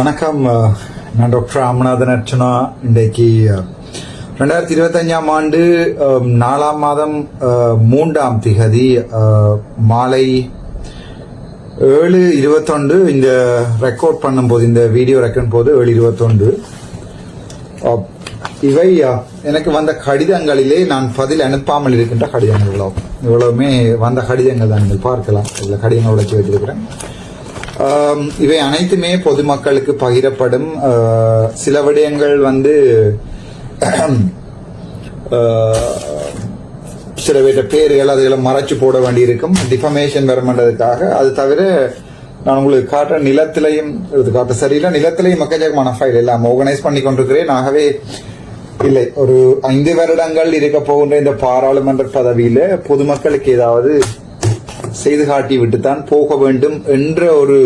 வணக்கம். நான் டாக்டர் ராமநாதன் அர்ச்சனா. இன்றைக்கு ரெண்டாயிரத்தி இருபத்தஞ்சாம் ஆண்டு நாலாம் மாதம் மூன்றாம் திகதி மாலை ஏழு இருபத்தொன்று. இந்த ரெக்கார்ட் பண்ணும்போது இந்த வீடியோ ரெக்கார்ட் போது ஏழு இருபத்தொன்று. இவை எனக்கு வந்த கடிதங்களிலே நான் பதில் அனுப்பாமல் இருக்கின்ற கடிதங்கள். இவ்வளவுமே வந்த கடிதங்கள் தான் நீங்கள் பார்க்கலாம். இதில் கடிதங்கள் உடைச்சு வைத்திருக்கிறேன். இவை அனைத்துமே பொதுமக்களுக்கு பகிரப்படும் சில விடயங்கள் வந்து சில பேர்ட்ட பேர்கள் அதுகளை மறைச்சு போட வேண்டியிருக்கும். டிஃபமேஷன் வருமன்றதுக்காக. அது தவிர நான் உங்களுக்கு காட்டுற நிலத்திலையும் இது காட்ட சரியில்லை. நிலத்திலையும் மக்கஜகமான ஃபைல் எல்லாம் ஆர்கனைஸ் பண்ணி கொண்டிருக்கிறேன். ஆகவே இல்லை ஒரு ஐந்து வருடங்கள் இருக்க போகின்ற இந்த பாராளுமன்ற பதவியில பொதுமக்களுக்கு ஏதாவது செய்து காட்டி விட்டுத்தான் போக வேண்டும் என்ற ஒரு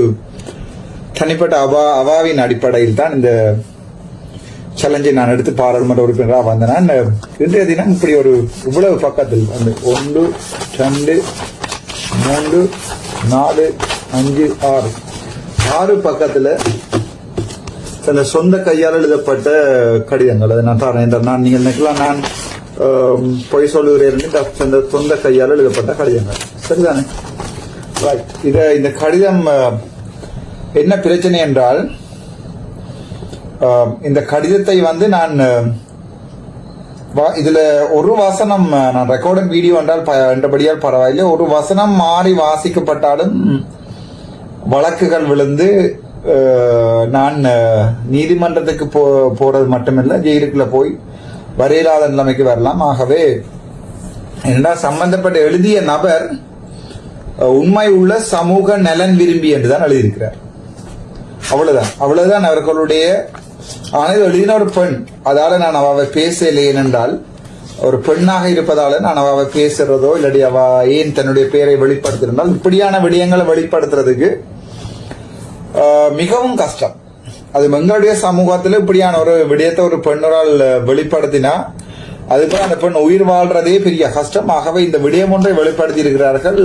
தனிப்பட்ட அவா அவாவின் அடிப்படையில் தான் இந்த சேலஞ்சை நான் எடுத்து பாராளுமன்ற உறுப்பினராக வந்தேன் நான் இன்றைய தினம் இப்படி ஒரு இவ்வளவு பக்கத்தில் அந்த ஒன்று ரெண்டு மூன்று நாலு அஞ்சு ஆறு ஆறு பக்கத்தில் சில சொந்த கையால் எழுதப்பட்ட கடிதங்கள். அதை நான் தரேன் நான் நீங்கள் நினைக்கலாம் நான் பொய் சொல்லுகிறேன் சொந்த சொந்த கையால் எழுதப்பட்ட கடிதங்கள். சரிதானே? இத இந்த கடிதம் என்ன பிரச்சனை என்றால் இந்த கடிதத்தை வந்து நான் இதுல ஒரு வசனம் நான் ரெக்கார்டன் வீடியோ என்றால் என்றபடியால் பரவாயில்லை. ஒரு வசனம் மாறி வாசிக்கப்பட்டாலும் வழக்குகள் விழுந்து நான் நீதிமன்றத்துக்கு போ போறது மட்டுமில்லை. ஜெயிலுக்குள்ள போய் வரையிலாத நிலைமைக்கு வரலாம். ஆகவே என்னடா சம்பந்தப்பட்ட எழுதிய நபர் உண்மை உள்ள சமூக நலன் விரும்பி என்றுதான் எழுதியிருக்கிறார். அவ்வளவுதான். அவ்வளவுதான் அவர்களுடைய ஆனால் எழுதின ஒரு பெண் அதால நான் அவ பேசலை என்றால் ஒரு பெண்ணாக இருப்பதால நான் அவ பேசுறதோ இல்லாட்டி அவ ஏன் தன்னுடைய பெயரை வெளிப்படுத்திருந்தால் இப்படியான விடயங்களை வெளிப்படுத்துறதுக்கு மிகவும் கஷ்டம். அது எங்களுடைய சமூகத்தில் இப்படியான ஒரு விடயத்தை ஒரு பெண்ணொரால் வெளிப்படுத்தினா அதுக்கப்புறம் அந்த பெண் உயிர் வாழ்றதே பெரிய கஷ்டம். ஆகவே இந்த விடயம் ஒன்றை வெளிப்படுத்தி இருக்கிறார்கள்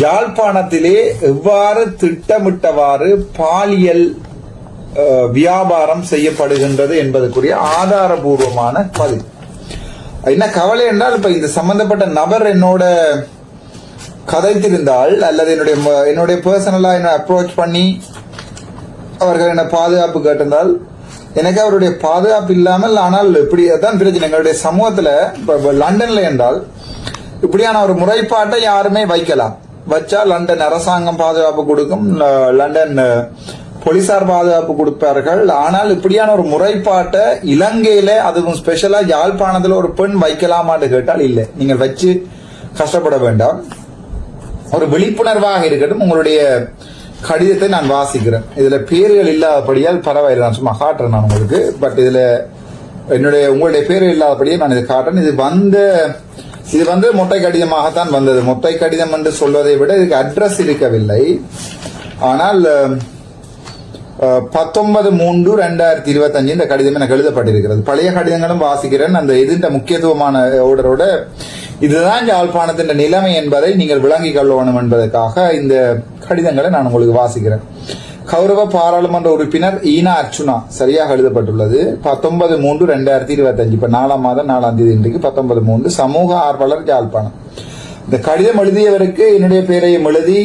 ஜாழ்ப்பாணத்திலே எவ்வாறு திட்டமிட்டவாறு பாலியல் வியாபாரம் செய்யப்படுகின்றது என்பதற்குரிய ஆதாரபூர்வமான பதில். என்ன கவலை என்றால் இப்ப இந்த சம்பந்தப்பட்ட நபர் என்னோட கதைத்திருந்தால் அல்லது என்னுடைய என்னுடைய பர்சனலா என்ன அப்ரோச் பண்ணி அவர்கள் என்ன பாதுகாப்பு கேட்டிருந்தால் எனக்கு அவருடைய பாதுகாப்பு இல்லாமல் ஆனால் இப்படி அதான் பிரச்சனை. எங்களுடைய சமூகத்துல இப்போ இப்ப லண்டன்ல என்றால் இப்படியான ஒரு முறைப்பாட்டை யாருமே வைக்கலாம். வச்சா லண்டன் அரசாங்கம் பாதுகாப்பு கொடுக்கும். லண்டன் போலீசார் பாதுகாப்பு கொடுப்பார்கள். ஆனால் இப்படியான ஒரு முறைப்பாட்டை இலங்கையில அதுவும் ஸ்பெஷலா யாழ்ப்பாணத்துல ஒரு பெண் வைக்கலாமான்னு கேட்டால் இல்லை. நீங்கள் வச்சு கஷ்டப்பட வேண்டாம். ஒரு விழிப்புணர்வாக இருக்கட்டும். உங்களுடைய கடிதத்தை நான் வாசிக்கிறேன். இதுல பேர்கள் இல்லாதபடியால் பரவாயில்லை. நான் சும்மா காட்டுறேன் நான் உங்களுக்கு. பட் இதுல என்னுடைய உங்களுடைய பேர்கள் இல்லாதபடியே நான் இதை காட்டுறேன். இது வந்த இது வந்து மொட்டை கடிதமாகத்தான் வந்தது. மொட்டை கடிதம் என்று சொல்வதை விட இதுக்கு அட்ரஸ் இருக்கவில்லை. ஆனால் பத்தொன்பது மூன்று ரெண்டாயிரத்தி இருபத்தஞ்சு இந்த கடிதம் எனக்கு எழுதப்பட்டிருக்கிறது. பழைய கடிதங்களும் வாசிக்கிறேன். அந்த எதிர்ந்த முக்கியத்துவமான ஓடரோட இதுதான் யாழ்ப்பாணத்தின் நிலைமை என்பதை நீங்கள் விளங்கிக் கொள்ளணும் என்பதற்காக இந்த கடிதங்களை நான் உங்களுக்கு வாசிக்கிறேன். கௌரவ பாராளுமன்ற உறுப்பினர் ஈனா அர்ச்சுனா சரியாக எழுதப்பட்டுள்ளது. பத்தொன்பது மூன்று ரெண்டாயிரத்தி இருபத்தஞ்சு இப்ப நாலாம் மாதம் நாலாம் தேதி இன்றைக்கு பத்தொன்பது மூன்று. சமூக ஆர்வலர் யாழ்ப்பாணம். இந்த கடிதம் எழுதியவருக்கு என்னுடைய பெயரையும் எழுதி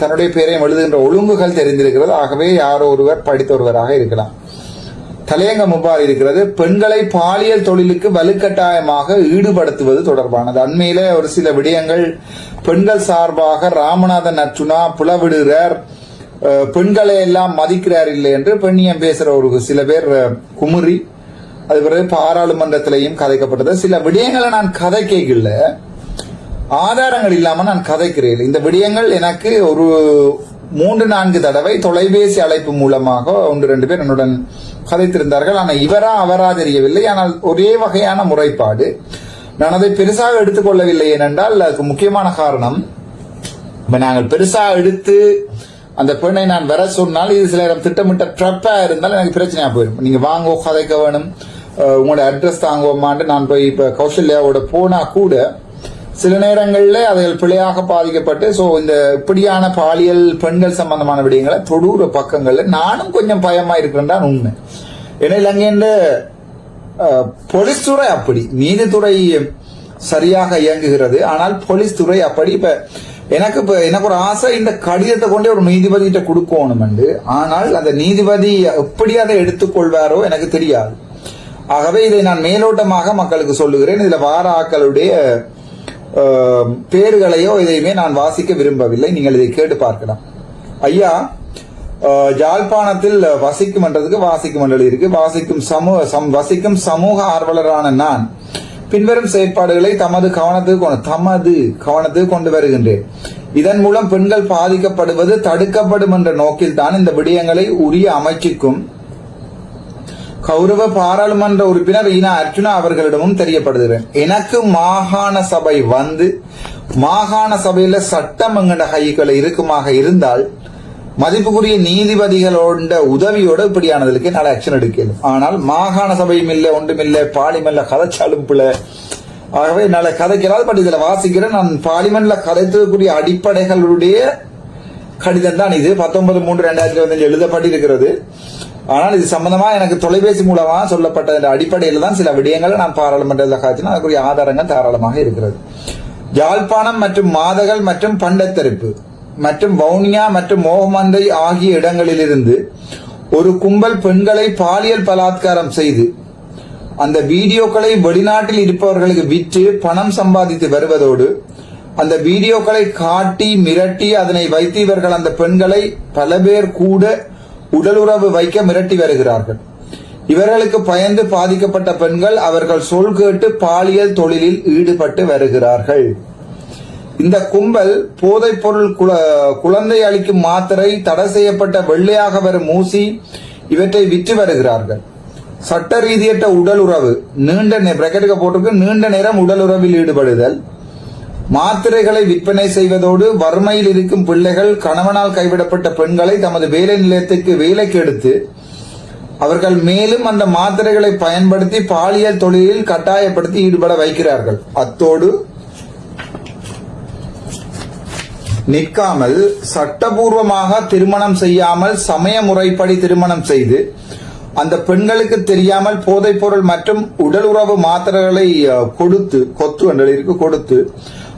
தன்னுடைய பெயரையும் எழுதுகின்ற ஒழுங்குகள் தெரிந்திருக்கிறது. ஆகவே யாரோ ஒருவர் படித்த ஒருவராக இருக்கலாம். தலையங்கம் முபார் இருக்கிறது. பெண்களை பாலியல் தொழிலுக்கு வலுக்கட்டாயமாக ஈடுபடுத்துவது தொடர்பானது. அண்மையில ஒரு சில விடயங்கள் பெண்கள் சார்பாக ராமநாதன் அர்ச்சுனா புலவிடுகிறார். பெண்களை எல்லாம் மதிக்கிறார் இல்லை என்று பெண்ணியம் பேசுற ஒரு சில பேர் குமுறி அது பிறகு பாராளுமன்றத்திலையும் கதைக்கப்பட்டது. சில விடயங்களை நான் கதை கேட்கல ஆதாரங்கள் இல்லாம நான் கதைக்கிறேன். இந்த விடயங்கள் எனக்கு ஒரு மூன்று நான்கு தடவை தொலைபேசி அழைப்பு மூலமாக ஒன்று ரெண்டு பேர் என்னுடன் கதைத்திருந்தார்கள். ஆனால் இவரா அவரா தெரியவில்லை. ஆனால் ஒரே வகையான முறைப்பாடு. நான் அதை பெருசாக எடுத்துக்கொள்ளவில்லை ஏனென்றால் அதுக்கு முக்கியமான காரணம் இப்ப நாங்கள் பெருசா எடுத்து அந்த பெண்ணை நான் வர சொன்னால் இது சில நேரம் திட்டமிட்ட ட்ரப்பா இருந்தாலும் எனக்கு பிரச்சனையா போயிடும். நீங்க வாங்கோ கதைக்க வேணும். உங்களோட அட்ரஸ் தாங்குவோமான்ட்டு நான் போய் இப்ப கௌசல்யாவோட போனா கூட சில நேரங்களில் அதுகள் பிழையாக பாதிக்கப்பட்டு ஸோ இந்த இப்படியான பாலியல் பெண்கள் சம்பந்தமான விடயங்களை தொடூர பக்கங்களில் நானும் கொஞ்சம் பயமா இருக்கிறேன் தான் உண்மை. ஏன்னா இலங்கைன்ற போலீஸ் துறை அப்படி. நீதித்துறை சரியாக இயங்குகிறது. ஆனால் போலீஸ் துறை அப்படி. இப்போ எனக்கு இப்ப எனக்கு ஒரு ஆசை இந்த கடிதத்தை கொண்டே ஒரு நீதிபதிகிட்ட கொடுக்கணும் ஆனால் அந்த நீதிபதி எப்படி அதை எடுத்துக்கொள்வாரோ எனக்கு தெரியாது. ஆகவே இதை நான் மேலோட்டமாக மக்களுக்கு சொல்லுகிறேன். இதுல வார ஆக்களுடைய பேர்களையோ இதையுமே நான் வாசிக்க விரும்பவில்லை. நீங்கள் இதை கேட்டு பார்க்கலாம். ஐயா ஜாழ்ப்பாணத்தில் வசிக்கும் என்றதுக்கு வாசிக்கும் என்று இருக்கு வாசிக்கும் சமூக சம்- வசிக்கும் சமூக ஆர்வலரான நான் பின்வரும் செயற்பாடுகளை தமது கவனத்துக்கு கொண்டு தமது கவனத்துக்கு கொண்டு வருகின்றேன். இதன் மூலம் பெண்கள் பாதிக்கப்படுவது தடுக்கப்படும் என்ற நோக்கில் தான் இந்த விடயங்களை உரிய அமைச்சுக்கும் கௌரவ பாராளுமன்ற உறுப்பினர் ஈனா அர்ஜுனா அவர்களிடமும் தெரியப்படுகிறேன். எனக்கு மாகாண சபை வந்து மாகாண சபையில சட்டம் எங்கட கைகளை இருக்குமாக இருந்தால் மதிப்புக்குரிய நீதிபதிகளோட உதவியோட இப்படியானதுக்கு என்னால் ஆக்ஷன் எடுக்கணும். ஆனால் மாகாண சபையும் இல்லை ஒன்றும் இல்லை. பாலிமல்ல கதைச்சாலும் பிள்ளை ஆகவே என்னால கதைக்கிறாது பட் இதுல வாசிக்கிறேன். நான் பாலிமன்ல கதைத்ததுக்குரிய அடிப்படைகளுடைய கடிதம் தான் இது. பத்தொன்பது மூன்று ரெண்டாயிரத்தி இருபத்தஞ்சு எழுதப்பட்டிருக்கிறது. ஆனால் இது சம்பந்தமா எனக்கு தொலைபேசி மூலமா சொல்லப்பட்ட அடிப்படையில் தான் சில விடயங்களை நான் பாராளுமன்றத்தில் காய்ச்சினா அதுக்குரிய ஆதாரங்கள் தாராளமாக இருக்கிறது. யாழ்ப்பாணம் மற்றும் மாதகள் மற்றும் பண்டத்தரிப்பு. மற்றும் வவுனியா மற்றும் மோகமந்தை ஆகிய இடங்களிலிருந்து ஒரு கும்பல் பெண்களை பாலியல் பலாத்காரம் செய்து அந்த வீடியோக்களை வெளிநாட்டில் இருப்பவர்களுக்கு விற்று பணம் சம்பாதித்து வருவதோடு அந்த வீடியோக்களை காட்டி மிரட்டி அதனை வைத்து இவர்கள் அந்த பெண்களை பல பேர் கூட உடலுறவு வைக்க மிரட்டி வருகிறார்கள். இவர்களுக்கு பயந்து பாதிக்கப்பட்ட பெண்கள் அவர்கள் சொல் கேட்டு பாலியல் தொழிலில் ஈடுபட்டு வருகிறார்கள். இந்த கும்பல் போதைப் பொருள் குழந்தை அளிக்கும் மாத்திரை தடை செய்யப்பட்ட வெள்ளையாக வரும் ஊசி இவற்றை விற்று வருகிறார்கள். சட்ட ரீதியற்ற உடல் உறவு நீண்ட நே- போட்டிருக்கு நீண்ட நேரம் உடல் உறவில் ஈடுபடுதல். மாத்திரைகளை விற்பனை செய்வதோடு வறுமையில் இருக்கும் பிள்ளைகள் கணவனால் கைவிடப்பட்ட பெண்களை தமது வேலை நிலையத்துக்கு வேலைக்கு எடுத்து அவர்கள் மேலும் அந்த மாத்திரைகளை பயன்படுத்தி பாலியல் தொழிலில் கட்டாயப்படுத்தி ஈடுபட வைக்கிறார்கள். அத்தோடு நிற்காமல் சட்டபூர்வமாக திருமணம் செய்யாமல் சமய முறைப்படி திருமணம் செய்து அந்த பெண்களுக்கு தெரியாமல் போதைப் பொருள் மற்றும் உடல் உறவு மாத்திரைகளை கொடுத்து கொத்து என்றிற்கு கொடுத்து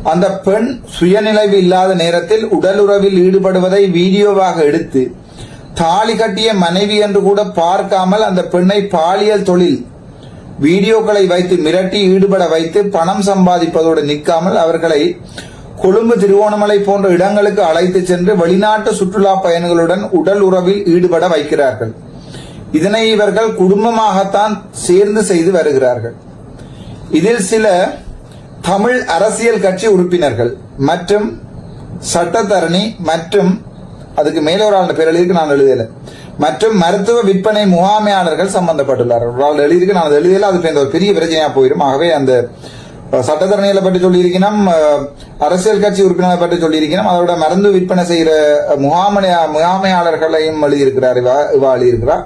அந்த பெண் சுயநிலைவு இல்லாத நேரத்தில் உடல் உறவில் ஈடுபடுவதை வீடியோவாக எடுத்து தாலி கட்டிய மனைவி என்று கூட பார்க்காமல் அந்த பெண்ணை பாலியல் தொழில் வீடியோக்களை வைத்து மிரட்டி ஈடுபட வைத்து பணம் சம்பாதிப்பதோடு நிற்காமல் அவர்களை கொழும்பு திருவோணமலை போன்ற இடங்களுக்கு அழைத்து சென்று வெளிநாட்டு சுற்றுலா பயணிகளுடன் உடல் உறவில் ஈடுபட வைக்கிறார்கள். இதனை இவர்கள் குடும்பமாகத்தான் சேர்ந்து செய்து வருகிறார்கள். இதில் சில தமிழ் அரசியல் கட்சி உறுப்பினர்கள் மற்றும் சட்டத்தரணி மற்றும் அதுக்கு மேல ஒரு ஆள் பேர் எழுதியிருக்கு நான் எழுதல. மற்றும் மருத்துவ விற்பனை முகாமையாளர்கள் சம்பந்தப்பட்டுள்ளார்கள். ஒரு ஆள் எழுதியிருக்கு நான் அதை எழுதல அது ஒரு பெரிய பிரச்சனையா போயிடும். ஆகவே அந்த சட்டத்தரணிகளை பற்றி சொல்லியிருக்கணும் அரசியல் கட்சி உறுப்பினர்களை பற்றி சொல்லியிருக்கணும். அதோட மருந்து விற்பனை செய்கிற அஹ், முகாமையாளர்களையும் எழுதியிருக்கிறார் இவா இவா எழுதியிருக்கிறார்.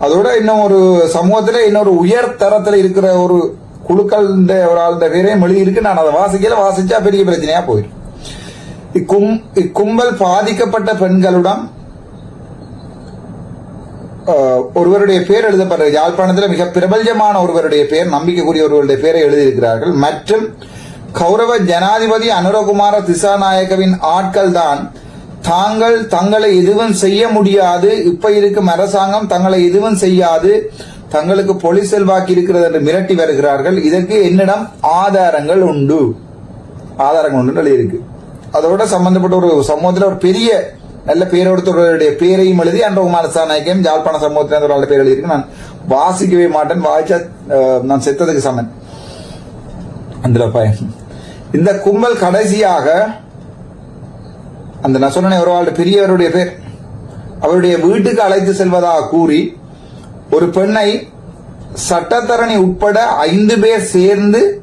அதோட இன்னும் ஒரு சமூகத்தில் இன்னொரு உயர் தரத்தில் இருக்கிற ஒரு குழுக்கள் ஒரு ஆள் பேரையும் எழுதியிருக்கு நான் அதை வாசிக்கல வாசிச்சா பெரிய பிரச்சனையா போயிடும். இக்கும் இக்கும்பல் பாதிக்கப்பட்ட பெண்களுடன் ஒருவருடைய பெயர் எழுதப்பட்ட யாழ்ப்பாணத்தில் மிக பிரபல்யமான ஒருவருடைய பெயர் நம்பிக்கைக்குரிய ஒருவருடைய பெயரை எழுதியிருக்கிறார்கள். மற்றும் கௌரவ ஜனாதிபதி அனுரகுமார திசாநாயக்கவின் ஆட்கள் தான் தாங்கள் தங்களை எதுவும் செய்ய முடியாது இப்ப இருக்கும் அரசாங்கம் தங்களை எதுவும் செய்யாது தங்களுக்கு பொலிஸ் செல்வாக்கு இருக்கிறது என்று மிரட்டி வருகிறார்கள். இதற்கு என்னிடம் ஆதாரங்கள் உண்டு. ஆதாரங்கள் உண்டு இருக்கு அதோட சம்பந்தப்பட்ட ஒரு சமூகத்தில் ஒரு பெரிய நல்ல பேரோடுத்தவர்களுடைய பேரையும் எழுதி அன்றகுமார சாநாயகம் ஜாழ்ப்பாண சமூகத்தினர் ஒரு ஆள் பேர் எழுதியிருக்கு. நான் வாசிக்கவே மாட்டேன். வாய்ச்சா நான் செத்ததுக்கு சமன். அந்த இந்த கும்பல் கடைசியாக அந்த நான் சொன்ன ஒரு ஆள் பெரியவருடைய பேர். அவருடைய வீட்டுக்கு அழைத்து செல்வதாக கூறி ஒரு பெண்ணை சட்டத்தரணி உட்பட ஐந்து பேர் சேர்ந்து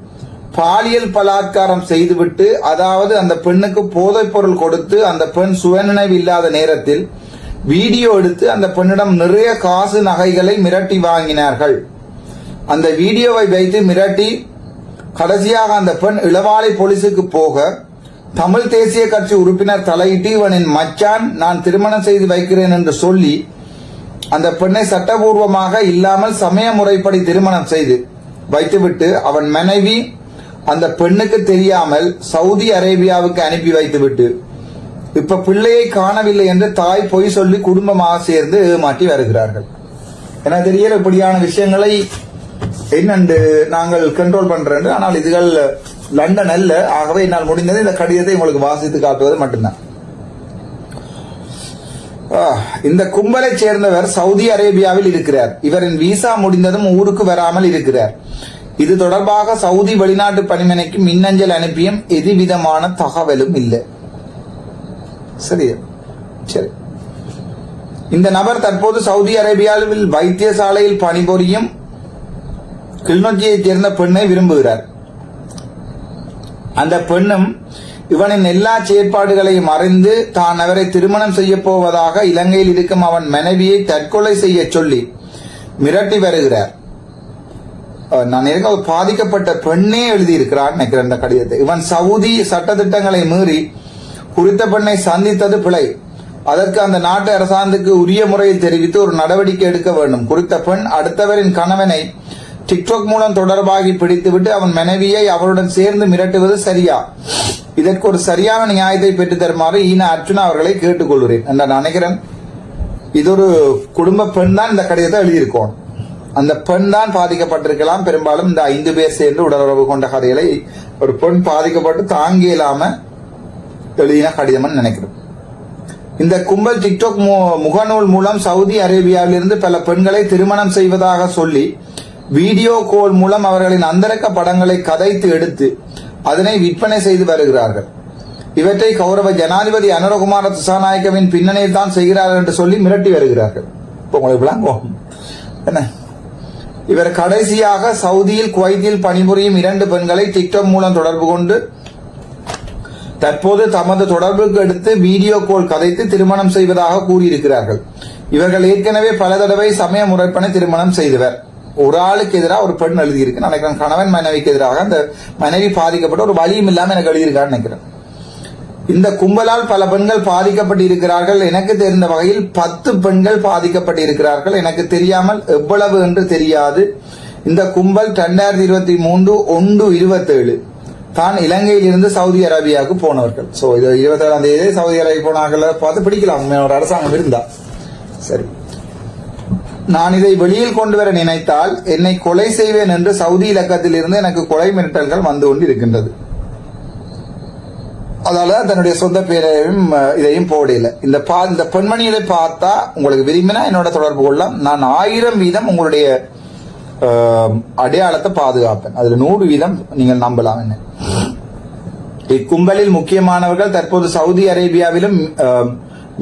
பாலியல் பலாத்காரம் செய்துவிட்டு அதாவது அந்த பெண்ணுக்கு போதைப் பொருள் கொடுத்து அந்த பெண் சுயநினைவு இல்லாத நேரத்தில் வீடியோ எடுத்து அந்த பெண்ணிடம் நிறைய காசு நகைகளை மிரட்டி வாங்கினார்கள். அந்த வீடியோவை வைத்து மிரட்டி கடைசியாக அந்த பெண் இளவாலை போலீசுக்கு போக தமிழ் தேசிய கட்சி உறுப்பினர் தலையிட்டு இவனின் மச்சான் நான் திருமணம் செய்து வைக்கிறேன் என்று சொல்லி அந்த பெண்ணை சட்டபூர்வமாக இல்லாமல் சமய முறைப்படி திருமணம் செய்து வைத்துவிட்டு அவன் மனைவி அந்த பெண்ணுக்கு தெரியாமல் சவுதி அரேபியாவுக்கு அனுப்பி வைத்துவிட்டு இப்ப பிள்ளையை காணவில்லை என்று தாய் பொய் சொல்லி குடும்பமாக சேர்ந்து ஏமாற்றி வருகிறார்கள். எனக்கு தெரியல இப்படியான விஷயங்களை என்னண்டு நாங்கள் கண்ட்ரோல் பண்றேன் ஆனால் இதுகள் லண்டன் அல்ல. ஆகவே என்னால் முடிந்தது இந்த கடிதத்தை உங்களுக்கு வாசித்து காட்டுவது மட்டும்தான். இந்த கும்பலைச் சேர்ந்தவர் சவுதி அரேபியாவில் இருக்கிறார். இவரின் விசா முடிந்ததும் ஊருக்கு வராமல் இருக்கிறார். இது தொடர்பாக சவுதி வெளிநாட்டு பணிமனைக்கு மின்னஞ்சல் அனுப்பியும் எதுவிதமான தகவலும் இல்லை. சரியா சரி. இந்த நபர் தற்போது சவுதி அரேபியாவில் வைத்தியசாலையில் பணிபுரியும் கிளிநொச்சியைச் சேர்ந்த பெண்ணை விரும்புகிறார். அந்த பெண்ணும் இவனின் எல்லா செயற்பாடுகளையும் அறிந்து தான் அவரை திருமணம் செய்ய போவதாக இலங்கையில் இருக்கும் அவன் மனைவியை தற்கொலை செய்ய சொல்லி மிரட்டி வருகிறார். நான் இருக்க ஒரு பாதிக்கப்பட்ட பெண்ணே எழுதியிருக்கிறார் நினைக்கிறேன் இந்த கடிதத்தை. இவன் சவுதி சட்டத்திட்டங்களை மீறி குறித்த பெண்ணை சந்தித்தது பிழை. அதற்கு அந்த நாட்டு அரசாங்கத்துக்கு உரிய முறையில் தெரிவித்து ஒரு நடவடிக்கை எடுக்க வேண்டும். குறித்த பெண் அடுத்தவரின் கணவனை டிக்டாக் மூலம் தொடர்பாகி பிடித்துவிட்டு அவன் மனைவியை அவருடன் சேர்ந்து மிரட்டுவது சரியா? இதற்கு ஒரு சரியான நியாயத்தை பெற்று தருமாறு ஈனா அர்ஜுனா அவர்களை கேட்டுக்கொள்கிறேன். என்று நான் நினைக்கிறேன் இது ஒரு குடும்ப பெண் தான் இந்த கடிதத்தை எழுதியிருக்கோம். அந்த பெண் தான் பாதிக்கப்பட்டிருக்கலாம். பெரும்பாலும் இந்த ஐந்து பேர் சேர்ந்து உடலுறவு கொண்ட கதைகளை ஒரு பெண் பாதிக்கப்பட்டு தாங்க இல்லாம எழுதின கடிதம்னு நினைக்கிறோம். இந்த கும்பல் டிக்டாக் மு- முகநூல் மூலம் சவுதி அரேபியாவிலிருந்து பல பெண்களை திருமணம் செய்வதாக சொல்லி வீடியோ கால் மூலம் அவர்களின் அந்தரக்க படங்களை கதைத்து எடுத்து அதனை விற்பனை செய்து வருகிறார்கள். இவற்றை கௌரவ ஜனாதிபதி அனுரகுமார திசாநாயக்கவின் பின்னணியில் தான் செய்கிறார்கள் என்று சொல்லி மிரட்டி வருகிறார்கள். இப்போ உங்களுக்கு என்ன? இவர் கடைசியாக சவுதியில் குவைத்தில் பணிபுரியும் இரண்டு பெண்களை டிக்டாக் மூலம் தொடர்பு கொண்டு தற்போது தமது தொடர்புக்கு எடுத்து வீடியோ கால் கதைத்து திருமணம் செய்வதாக கூறியிருக்கிறார்கள். இவர்கள் ஏற்கனவே பல தடவை சமய முறைப்பனை திருமணம் செய்தவர். ஒரு ஆளுக்கு எதிராக ஒரு பெண் எழுதியிருக்கு. நினைக்கிறேன் கணவன் மனைவிக்கு எதிராக அந்த மனைவி பாதிக்கப்பட்ட ஒரு வழியும் இல்லாமல் எனக்கு எழுதியிருக்கான்னு நினைக்கிறேன். இந்த கும்பலால் பல பெண்கள் பாதிக்கப்பட்டிருக்கிறார்கள். எனக்கு தெரிந்த வகையில் பத்து பெண்கள் பாதிக்கப்பட்டிருக்கிறார்கள். எனக்கு தெரியாமல் எவ்வளவு என்று தெரியாது. இந்த கும்பல் ரெண்டாயிரத்தி இருபத்தி மூன்று ஒன்று இருபத்தேழு. தான் இலங்கையில் இருந்து சவுதி அரேபியாவுக்கு போனவர்கள். சோ இது இருபத்தேழாம் தேதி சவுதி அரேபியா போனார்கள். பார்த்து பிடிக்கலாம். ஒரு அரசாங்கம் இருந்தா. சரி. நான் இதை வெளியில் கொண்டு வர நினைத்தால் என்னை கொலை செய்வேன் என்று சவுதி இலக்கத்தில் இருந்து எனக்கு கொலை மிரட்டல்கள் வந்து கொண்டு இருக்கின்றது அதால தன்னுடைய சொந்த பேரையும் இதையும் போடல. இந்த பா இந்த பெண்மணிகளை பார்த்தா உங்களுக்கு விரும்பினா என்னோட தொடர்பு கொள்ளலாம். நான் ஆயிரம் வீதம் உங்களுடைய அடையாளத்தை பாதுகாப்பேன். அதுல நூறு வீதம் நீங்கள் நம்பலாம் என்ன. இக்கும்பலில் முக்கியமானவர்கள் தற்போது சவுதி அரேபியாவிலும்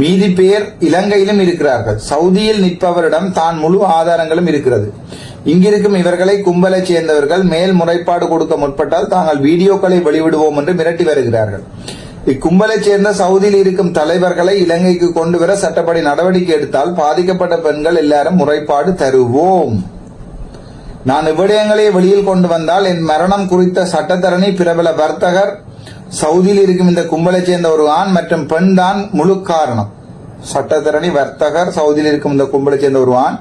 மீதி பேர் இலங்கையிலும் இருக்கிறார்கள். சவுதியில் நிற்பவரிடம் தான் முழு ஆதாரங்களும் இருக்கிறது. இங்கிருக்கும் இவர்களை கும்பலைச் சேர்ந்தவர்கள் மேல் முறைப்பாடு கொடுக்க முற்பட்டால் தாங்கள் வீடியோக்களை வெளிவிடுவோம் என்று மிரட்டி வருகிறார்கள். இக்கும்பலைச் சேர்ந்த சவுதியில் இருக்கும் தலைவர்களை இலங்கைக்கு கொண்டு வர சட்டப்படி நடவடிக்கை எடுத்தால் பாதிக்கப்பட்ட பெண்கள் எல்லாரும் முறைப்பாடு தருவோம். நான் இவ்விடயங்களை வெளியில் கொண்டு வந்தால் என் மரணம் குறித்த சட்டத்தரணி பிரபல வர்த்தகர் சவுதியில் இருக்கும் இந்த கும்பலைச் சேர்ந்த ஒரு ஆண் மற்றும் பெண் தான் முழு காரணம். சட்டத்தரணி வர்த்தகர் சவுதியில் இருக்கும் இந்த கும்பலைச் சேர்ந்த ஒரு ஆண்.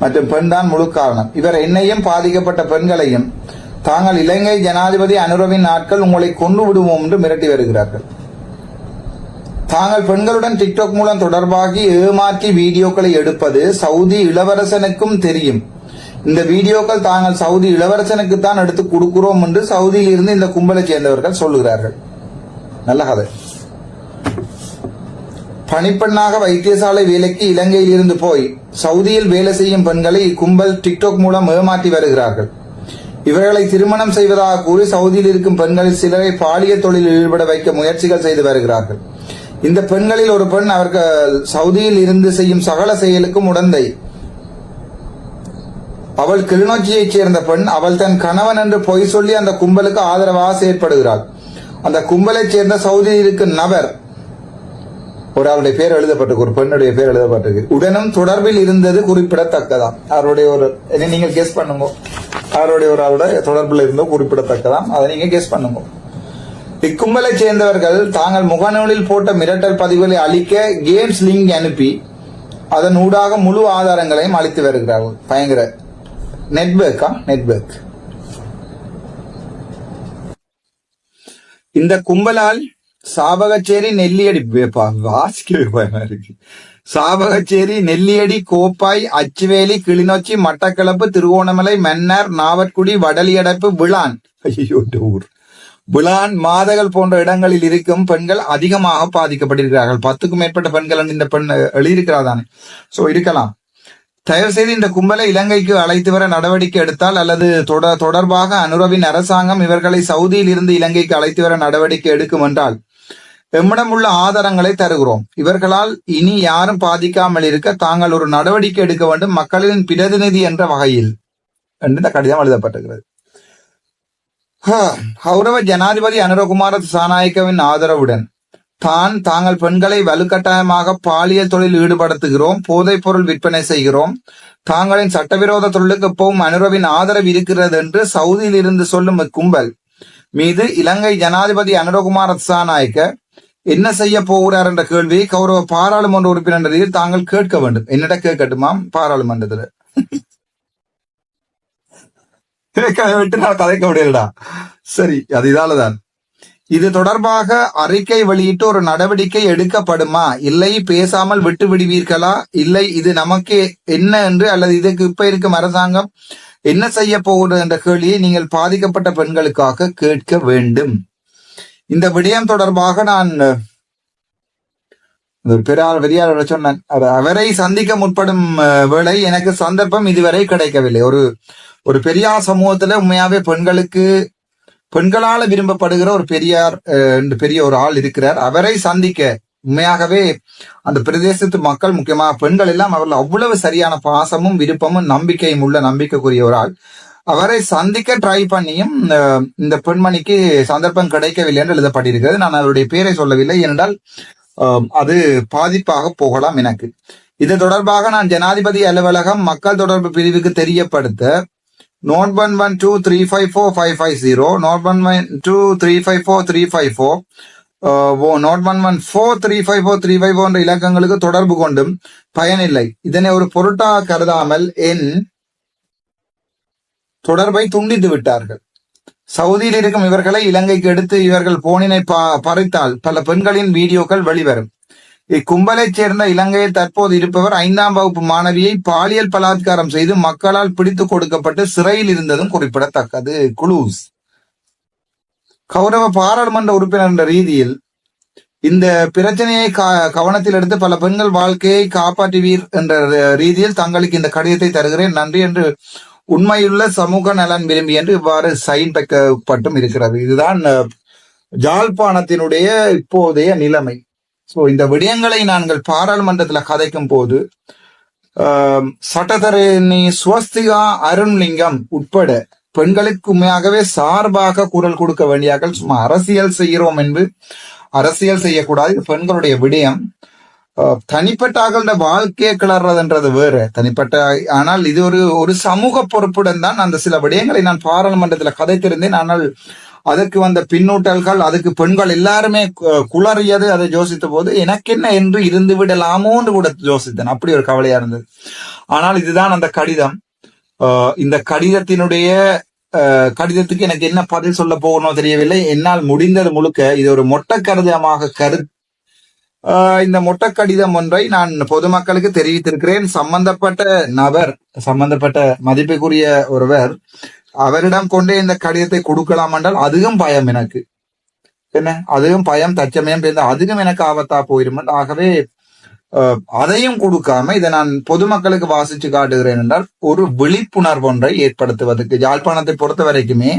மற்றும் பெண்தான் முழு காரணம். இவர் என்னையும் பாதிக்கப்பட்ட பெண்களையும் தாங்கள் இலங்கை ஜனாதிபதி அனுரவின் நாட்கள் உங்களை கொண்டு விடுவோம் என்று மிரட்டி வருகிறார்கள். தாங்கள் பெண்களுடன் டிக்டாக் மூலம் தொடர்பாகி ஏமாற்றி வீடியோக்களை எடுப்பது சவுதி இளவரசனுக்கும் தெரியும். இந்த வீடியோக்கள் தாங்கள் சவுதி இளவரசனுக்கு தான் எடுத்து கொடுக்கிறோம் என்று சவுதியில் இருந்து இந்த கும்பலை சேர்ந்தவர்கள் சொல்லுகிறார்கள். நல்ல கதை. பணிப்பெண்ணாக வைத்தியசாலை வேலைக்கு இலங்கையில் இருந்து போய் சவுதியில் வேலை செய்யும் பெண்களை இக்கும்பல் டிக்டாக் மூலம் ஏமாற்றி வருகிறார்கள். இவர்களை திருமணம் செய்வதாக கூறி சவுதியில் இருக்கும் பெண்களில் சிலரை பாலியல் தொழிலில் ஈடுபட வைக்க முயற்சிகள் செய்து வருகிறார்கள். இந்த பெண்களில் ஒரு பெண் அவர்கள் சவுதியில் இருந்து செய்யும் சகல செயலுக்கும் உடந்தை. அவள் கிளிநொச்சியைச் சேர்ந்த பெண் அவள் தன் கணவன் என்று பொய் சொல்லி அந்த கும்பலுக்கு ஆதரவாக செயற்படுகிறாள். அந்த கும்பலைச் சேர்ந்த சவுதியில் இருக்கும் நபர் ஒரு அவருடைய பேர் எழுதப்பட்டிருக்கு ஒரு பெண்ணுடைய பேர் எழுதப்பட்டிருக்கு. உடனும் தொடர்பில் இருந்தது குறிப்பிடத்தக்கதாம். அவருடைய ஒரு இதை நீங்கள் கெஸ் பண்ணுங்க. அவருடைய ஒரு ஆளோட தொடர்பில் இருந்தோ குறிப்பிடத்தக்கதாம். அதை நீங்க கெஸ் பண்ணுங்க. இக்கும்பலை சேர்ந்தவர்கள் தாங்கள் முகநூலில் போட்ட மிரட்டல் பதிவுகளை அளிக்க கேம்ஸ் லிங்க் அனுப்பி அதன் ஊடாக முழு ஆதாரங்களையும் அளித்து வருகிறார்கள். பயங்கர. நெட்வொர்க்கா? நெட்வொர்க். இந்த கும்பலால் சாபகச்சேரி நெல்லியடி வாசிக்கவே பயமா இருக்கு. சாபகச்சேரி நெல்லியடி கோப்பாய் அச்சுவேலி கிளிநொச்சி மட்டக்களப்பு திருவோணமலை மன்னர் நாவற்குடி வடலியடைப்பு விழான் ஐயோ ஊர். விழான் மாதகள் போன்ற இடங்களில் இருக்கும் பெண்கள் அதிகமாக பாதிக்கப்பட்டிருக்கிறார்கள். பத்துக்கும் மேற்பட்ட பெண்கள் இந்த பெண் எழுதியிருக்கிறாதானே. சோ இருக்கலாம். தயவு செய்து இந்த கும்பலை இலங்கைக்கு அழைத்து வர நடவடிக்கை எடுத்தால் அல்லது தொட- தொடர்பாக அனுரவின் அரசாங்கம் இவர்களை சவுதியில் இருந்து இலங்கைக்கு அழைத்து வர நடவடிக்கை எடுக்கும் என்றால் எம்மிடம் உள்ள ஆதாரங்களை தருகிறோம். இவர்களால் இனி யாரும் பாதிக்காமல் இருக்க தாங்கள் ஒரு நடவடிக்கை எடுக்க வேண்டும் மக்களின் பிரதிநிதி என்ற வகையில். என்று இந்த கடிதம் எழுதப்பட்டிருக்கிறது. ஹ, கௌரவ ஜனாதிபதி அனுரகுமார சாநாயக்கவின் ஆதரவுடன் தான் தாங்கள் பெண்களை வலுக்கட்டாயமாக பாலியல் தொழில் ஈடுபடுத்துகிறோம் போதைப் பொருள் விற்பனை செய்கிறோம் தாங்களின் சட்டவிரோத தொழிலுக்கு போகும் அனுரவின் ஆதரவு இருக்கிறது என்று சவுதியில் இருந்து சொல்லும் இக்கும்பல் மீது இலங்கை ஜனாதிபதி அனுரகுமார சாநாயக்க என்ன செய்ய போகிறார் என்ற கேள்வியை கௌரவ பாராளுமன்ற உறுப்பினர் என்ற தாங்கள் கேட்க வேண்டும். என்னடா கேட்கட்டுமாம்? பாராளுமன்றத்துல. விட்டு நான் கதைக்க முடியலடா. சரி அது இதாலதான். இது தொடர்பாக அறிக்கை வெளியிட்டு ஒரு நடவடிக்கை எடுக்கப்படுமா? இல்லை பேசாமல் விட்டு விடுவீர்களா? இல்லை இது நமக்கு என்ன என்று அல்லது இதுக்கு இப்ப இருக்கும் அரசாங்கம் என்ன செய்ய போகிறது என்ற கேள்வியை நீங்கள் பாதிக்கப்பட்ட பெண்களுக்காக கேட்க வேண்டும். இந்த விடயம் தொடர்பாக நான் பெரியார் பெரியார் சொன்னேன். அவரை சந்திக்க முற்படும் வேளை எனக்கு சந்தர்ப்பம் இதுவரை கிடைக்கவில்லை. ஒரு ஒரு பெரியார் சமூகத்துல உண்மையாவே பெண்களுக்கு பெண்களால விரும்பப்படுகிற ஒரு பெரியார் அஹ், என்று பெரிய ஒரு ஆள் இருக்கிறார். அவரை சந்திக்க உண்மையாகவே அந்த பிரதேசத்து மக்கள் முக்கியமாக பெண்கள் எல்லாம் அவர்கள் அவ்வளவு சரியான பாசமும் விருப்பமும் நம்பிக்கையும் உள்ள நம்பிக்கைக்குரிய ஒரு ஆள். அவரை சந்திக்க ட்ரை பண்ணியும் இந்த பெண்மணிக்கு சந்தர்ப்பம் கிடைக்கவில்லை என்று எழுதப்பட்டிருக்கிறது. நான் அவருடைய பேரை சொல்லவில்லை என்றால் அது பாதிப்பாக போகலாம் எனக்கு. இது தொடர்பாக நான் ஜனாதிபதி அலுவலகம் மக்கள் தொடர்பு பிரிவுக்கு தெரியப்படுத்த nought one one two three five four five five zero nought one one two three five four three five four O nought one one four three five four three five போன்ற இலக்கங்களுக்கு தொடர்பு கொண்டும் பயனில்லை. இதனை ஒரு பொருட்டாக கருதாமல் என் தொடர்பை துண்டித்து விட்டார்கள். சவுதியில் இருக்கும் இவர்களை இலங்கைக்கு எடுத்து இவர்கள் போனினை பறித்தால் பல பெண்களின் வீடியோக்கள் வெளிவரும். இக்கும்பலைச் சேர்ந்த இலங்கையில் தற்போது இருப்பவர் ஐந்தாம் வகுப்பு மாணவியை பாலியல் பலாத்காரம் செய்து மக்களால் பிடித்து கொடுக்கப்பட்டு சிறையில் இருந்ததும் குறிப்பிடத்தக்கது. குளூஸ். கௌரவ பாராளுமன்ற உறுப்பினர் என்ற ரீதியில் இந்த பிரச்சனையை கவனத்தில் எடுத்து பல பெண்கள் வாழ்க்கையை காப்பாற்றுவீர் என்ற ரீதியில் தங்களுக்கு இந்த கடிதத்தை தருகிறேன். நன்றி என்று உண்மையுள்ள சமூக நலன் விரும்பி என்று இவ்வாறு சைன் வைக்கப்பட்டும் இருக்கிறது. இதுதான் ஜாழ்ப்பாணத்தினுடைய இப்போதைய நிலைமை. ஸோ இந்த விடயங்களை நாங்கள் பாராளுமன்றத்தில் கதைக்கும் போது சட்டத்தரணி சுவஸ்திகா அருண்லிங்கம் உட்பட பெண்களுக்கு உண்மையாகவே சார்பாக குரல் கொடுக்க வேண்டியார்கள் சும்மா அரசியல் செய்கிறோம் என்று அரசியல் செய்யக்கூடாது பெண்களுடைய விடயம். தனிப்பட்ட ஆக்களோட வாழ்க்கையை கிளறதுன்றது வேறு. தனிப்பட்ட ஆனால் இது ஒரு ஒரு சமூக பொறுப்புடன் தான் அந்த சில விடயங்களை நான் பாராளுமன்றத்தில் கதைத்திருந்தேன். ஆனால் அதற்கு வந்த பின்னூட்டல்கள் அதுக்கு பெண்கள் எல்லாருமே குளறியது அதை யோசித்த போது எனக்கு என்ன என்று இருந்து விடலாமோன்னு கூட யோசித்தேன். அப்படி ஒரு கவலையா இருந்தது. ஆனால் இதுதான் அந்த கடிதம். இந்த கடிதத்தினுடைய கடிதத்துக்கு எனக்கு என்ன பதில் சொல்ல போகணும் தெரியவில்லை. என்னால் முடிந்தது முழுக்க இது ஒரு மொட்டை கடிதமாக கரு இந்த மொட்டை கடிதம் ஒன்றை நான் பொதுமக்களுக்கு தெரிவித்திருக்கிறேன். சம்பந்தப்பட்ட நபர் சம்பந்தப்பட்ட மதிப்புக்குரிய ஒருவர் அவரிடம் கொண்டே இந்த கடிதத்தை கொடுக்கலாம் என்றால் அதுவும் பயம் எனக்கு. என்ன? அதுவும் பயம் தச்சமயம் சேர்ந்து அதுவும் எனக்கு ஆபத்தா போயிரும். ஆகவே அதையும் கொடுக்காம இதை நான் பொதுமக்களுக்கு வாசிச்சு காட்டுகிறேன் என்றால் ஒரு விழிப்புணர்வு ஒன்றை ஏற்படுத்துவதற்கு யாழ்ப்பாணத்தை பொறுத்த வரைக்குமே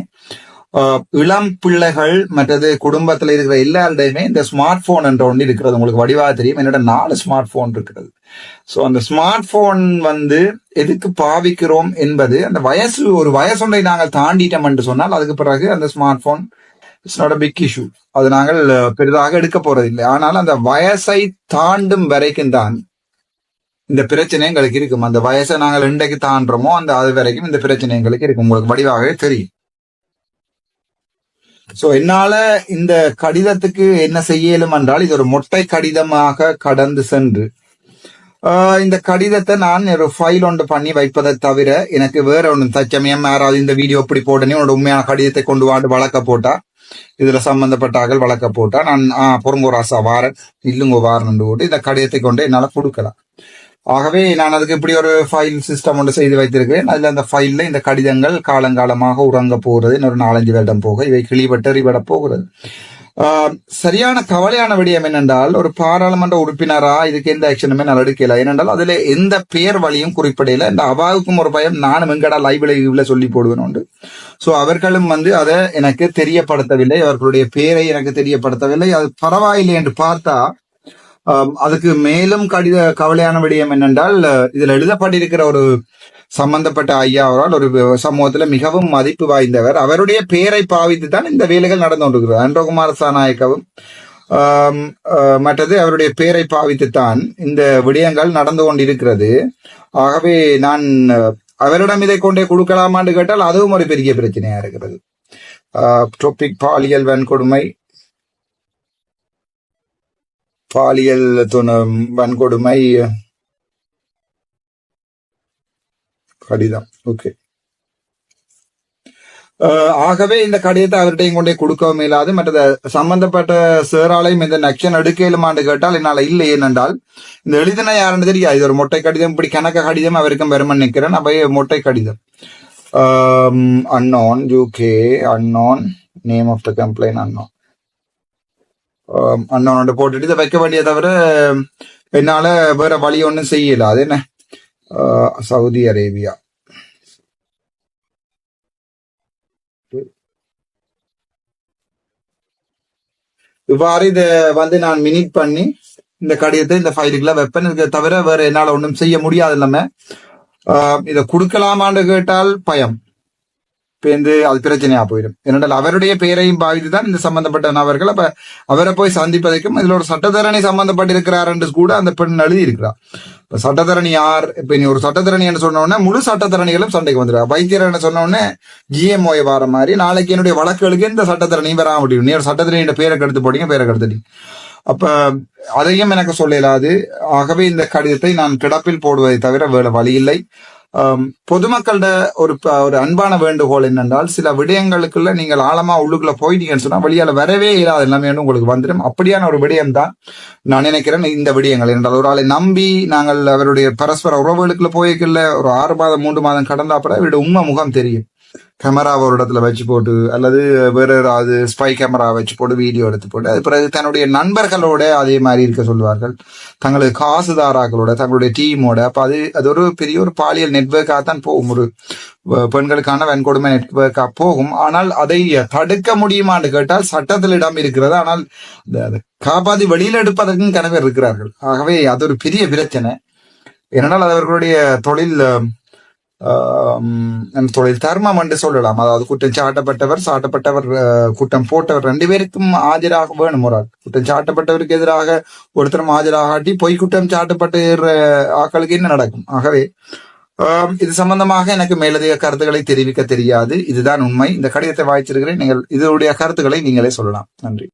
இளம் பிள்ளைகள் மற்றது குடும்பத்தில் இருக்கிற எல்லாருடையுமே இந்த ஸ்மார்ட் போன் என்ற ஒன்று இருக்கிறது. உங்களுக்கு வடிவாக தெரியும். என்னோட நாலு ஸ்மார்ட் போன் இருக்கிறது. ஸோ அந்த ஸ்மார்ட் போன் வந்து எதுக்கு பாவிக்கிறோம் என்பது அந்த வயசு ஒரு வயசொன்றை நாங்கள் தாண்டிட்டோம் என்று சொன்னால் அதுக்கு பிறகு அந்த smart phone it's not a big issue அது நாங்கள் பெரிதாக எடுக்க போறதில்லை. ஆனால் அந்த வயசை தாண்டும் வரைக்கும் தான் இந்த பிரச்சனை எங்களுக்கு இருக்கும். அந்த வயசை நாங்கள் இன்றைக்கு தாண்டுறோமோ அந்த அது வரைக்கும் இந்த பிரச்சனை எங்களுக்கு இருக்கும். உங்களுக்கு வடிவாகவே தெரியும். சோ என்னால இந்த கடிதத்துக்கு என்ன செய்யலும் என்றால் இது ஒரு மொட்டை கடிதமாக கடந்து சென்று இந்த கடிதத்தை நான் ஒரு ஃபைல் ஒன்று பண்ணி வைப்பதை தவிர எனக்கு வேற ஒன்று தச்சமயம் யாராவது இந்த வீடியோ இப்படி போட்டனே உன்னோட உண்மையான கடிதத்தை கொண்டு வாண்டு வழக்க போட்டா இதுல சம்பந்தப்பட்டார்கள் வழக்க போட்டா நான் ஆஹ் ராசா வாரன் இல்லுங்கோ வாரன் போட்டு இந்த கடிதத்தை கொண்டு என்னால கொடுக்கலாம். ஆகவே நான் அதுக்கு இப்படி ஒரு ஃபைல் சிஸ்டம் ஒன்று செய்து வைத்திருக்கிறேன். அதில் அந்த ஃபைலில் இந்த கடிதங்கள் காலங்காலமாக உறங்க போகிறது. இன்னொரு நாலஞ்சு வருடம் போக இவை கிளிபட்டு போகிறது. சரியான கவலையான விடயம் என்னென்றால் ஒரு பாராளுமன்ற உறுப்பினரா இதுக்கு எந்த ஆக்ஷனுமே நான் எடுக்கல. ஏனென்றால் அதுல எந்த பேர் வழியும் குறிப்பிடையில இந்த அவாவுக்கும் ஒரு பயம் நானும் எங்கடா லைவ்ல சொல்லி போடுவேன் உண்டு. ஸோ அவர்களும் வந்து அதை எனக்கு தெரியப்படுத்தவில்லை. அவர்களுடைய பேரை எனக்கு தெரியப்படுத்தவில்லை. அது பரவாயில்லை என்று பார்த்தா அதுக்கு மேலும் கடித கவலையான விடயம் என்னென்றால் இதில் எழுதப்பட்டிருக்கிற ஒரு சம்பந்தப்பட்ட ஐயா அவரால் ஒரு சமூகத்துல மிகவும் மதிப்பு வாய்ந்தவர். அவருடைய பெயரை பாவித்து தான் இந்த வேலைகள் நடந்து கொண்டிருக்கிறது. அன்றகுமார சாநாயக்கவும் மற்றது அவருடைய பெயரை பாவித்துத்தான் இந்த விடயங்கள் நடந்து கொண்டிருக்கிறது. ஆகவே நான் அவரிடம் இதை கொண்டே கொடுக்கலாமான்னு கேட்டால் அதுவும் ஒரு பெரிய பிரச்சனையா இருக்கிறது. டொபிக் பாலியல் வன்கொடுமை பாலியல் துண- வன்கொடுமை. கடிதம். ஓகே ஆகவே இந்த கடிதத்தை அவர்கிட்டையும் கொண்டே கொடுக்கவும் இல்லாது மற்றது சம்பந்தப்பட்ட சேராலையும் இந்த நக்ஷன் எடுக்கலுமான்னு கேட்டால் என்னால இல்லை ஏனென்றால் இந்த எழுதினா யாருன்னு தெரியாது. இது ஒரு மொட்டை கடிதம். இப்படி கணக்க கடிதம் அவருக்கும் பெருமன் நிற்கிறேன் அவை மொட்டை கடிதம். Unknown UK unknown name of the complaint unknown அண்ணனோட போட்டுட்டு இதை வைக்க வேண்டிய தவிர என்னால வேற வழி ஒன்றும் செய்யல. அது என்ன? ஆஹ் சவுதி அரேபியா. இவ்வாறு இதை வந்து நான் மினிட் பண்ணி இந்த கடிதத்தை இந்த ஃபைலுக்குள்ள வைப்பேன். இதை தவிர வேற என்னால ஒன்றும் செய்ய முடியாது இல்லாம இதை கொடுக்கலாமான்னு கேட்டால் பயம். பேருந்து அது பிரச்சனையா போயிடும். ஏனென்றால் அவருடைய பெயரையும் பாதித்து தான் இந்த சம்பந்தப்பட்ட நபர்கள் அப்ப அவரை போய் சந்திப்பதற்கும் இதுல ஒரு சட்டத்தரணி சம்பந்தப்பட்டிருக்கிறார் என்று கூட அந்த பெண் எழுதி இருக்கிறார் இப்ப சட்டத்தரணி யார்? இப்ப நீ ஒரு சட்டத்தரணி என்று சொன்ன முழு சட்டத்தரணிகளும் சண்டைக்கு வந்துடுறா வைத்தியர் என்ன சொன்ன உடனே வர வார மாதிரி நாளைக்கு என்னுடைய வழக்குகளுக்கு இந்த சட்டத்தரணியும் வராம முடியும் நீ ஒரு சட்டத்தரணியோட பேரை கெடுத்து போட்டீங்க பேரை கெடுத்துட்டீங்க. அப்ப அதையும் எனக்கு சொல்லலாது. ஆகவே இந்த கடிதத்தை நான் கிடப்பில் போடுவதை தவிர வேற வழி இல்லை. பொதுமக்களோட ஒரு ப- ஒரு அன்பான வேண்டுகோள் என்னென்றால் சில விடயங்களுக்குள்ள நீங்கள் ஆழமா உள்ளுக்குள்ள போயிட்டீங்கன்னு சொன்னா வெளியால வரவே இல்லாத எல்லாமே உங்களுக்கு வந்துடும் அப்படியான ஒரு விடயம் தான் நான் நினைக்கிறேன் இந்த விடயங்கள். என்றால் ஒரு ஆளை நம்பி நாங்கள் அவருடைய பரஸ்பர உறவுகளுக்குள்ள போய்க்கல ஒரு ஆறு மாதம் மூன்று மாதம் கடந்தாப்பட அவருடைய உண்மை முகம் தெரியும். கேமரா ஒரு இடத்துல வச்சு போட்டு அல்லது வேற ஏதாவது ஸ்பை கேமரா வச்சு போட்டு வீடியோ எடுத்து போட்டு அது பிறகு தன்னுடைய நண்பர்களோட அதே மாதிரி இருக்க சொல்வார்கள். தங்களது காசுதாராக்களோட தங்களுடைய டீமோட அப்போ அது அது ஒரு பெரிய ஒரு பாலியல் நெட்வொர்க்காக தான் போகும். ஒரு பெண்களுக்கான வன்கொடுமை நெட்ஒர்க்காக போகும். ஆனால் அதை தடுக்க முடியுமான்னு கேட்டால் சட்டத்தில் இடம் இருக்கிறது. ஆனால் அதை காப்பாத்தி வெளியில் எடுப்பதற்கும் கணவர் இருக்கிறார்கள். ஆகவே அது ஒரு பெரிய பிரச்சனை. ஏனென்றால் அது அவர்களுடைய தொழில் தொழில் தர்மம் என்று சொல்லலாம். அதாவது குற்றம் சாட்டப்பட்டவர் சாட்டப்பட்டவர் அஹ், குற்றம் போட்டவர் ரெண்டு பேருக்கும் ஆஜராக வேணும் ஒரு ஆள். குற்றம் சாட்டப்பட்டவருக்கு எதிராக ஒருத்தரும் ஆஜராகாட்டி பொய் குற்றம் சாட்டப்பட்ட ஆக்களுக்கு என்ன நடக்கும்? ஆகவே இது சம்பந்தமாக எனக்கு மேலதிக கருத்துக்களை தெரிவிக்க தெரியாது. இதுதான் உண்மை. இந்த கடிதத்தை வாய்ச்சிருக்கிறேன். நீங்கள் இதனுடைய கருத்துக்களை நீங்களே சொல்லலாம். நன்றி.